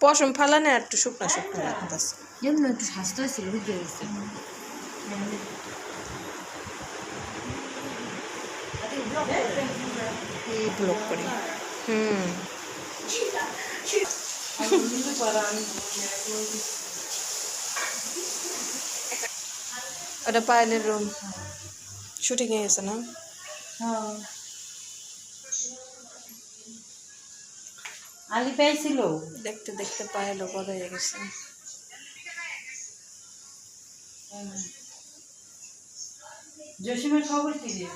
পশম ফালানে আর একটু শুকনা শুকনা লাগতেছে একটু স্বাস্থ্য ছিল বুঝতে গেছে ব্লক হুম। ওটা পায়েলের রুম শুটিং এ গেছে না? আলি পাইছিল? দেখতে দেখতে পায়েলও বড় হয়ে গেছে। জসিমের খবর কি রে?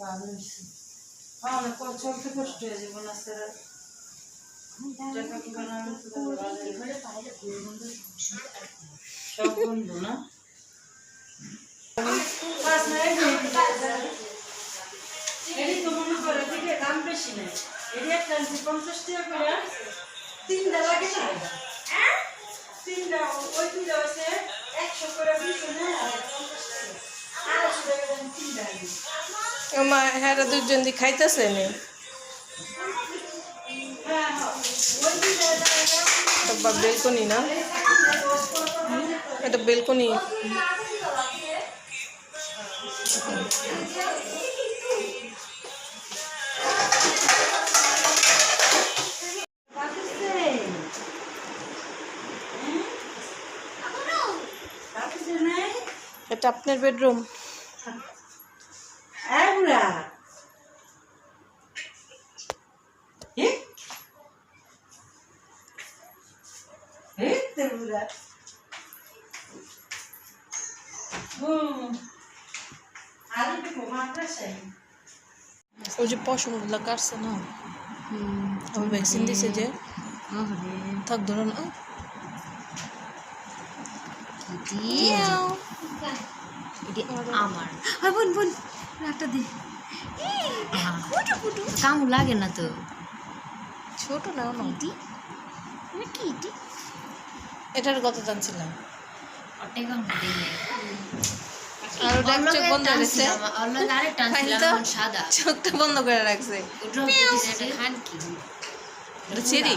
ভালো হয়েছে। হ্যাঁ চলতে কষ্ট হয়ে যাবে না স্যার টাকা কি বানাবে সব বন্ধু না পাঁচ মিনিট হয়ে গেছে। এটি তো মনে করে ঠিক দাম বেশি নেই এটি একটা পঞ্চাশ টাকা করে তিনটা লাগে না তিনটা ওই দুটো হচ্ছে একশো করে দুশো নেয় আর পঞ্চাশ টাকা আড়াইশো টাকা তিনটা আনি। হ্যাঁ দুজন দি খাইতেছে নি বেলকনি না এটা বেলকনি এটা আপনার বেডরুম ওই যে পশমগুলো কাটছে না ভ্যাকসিন দিছে যে থাক ধরো না আমার বোন বোন একটা দি কামু লাগে না তো ছোট না ইটি মানে কি ইটি এটার কথা জানছিলাম। চোখটা বন্ধ করে রাখছে। চেরি?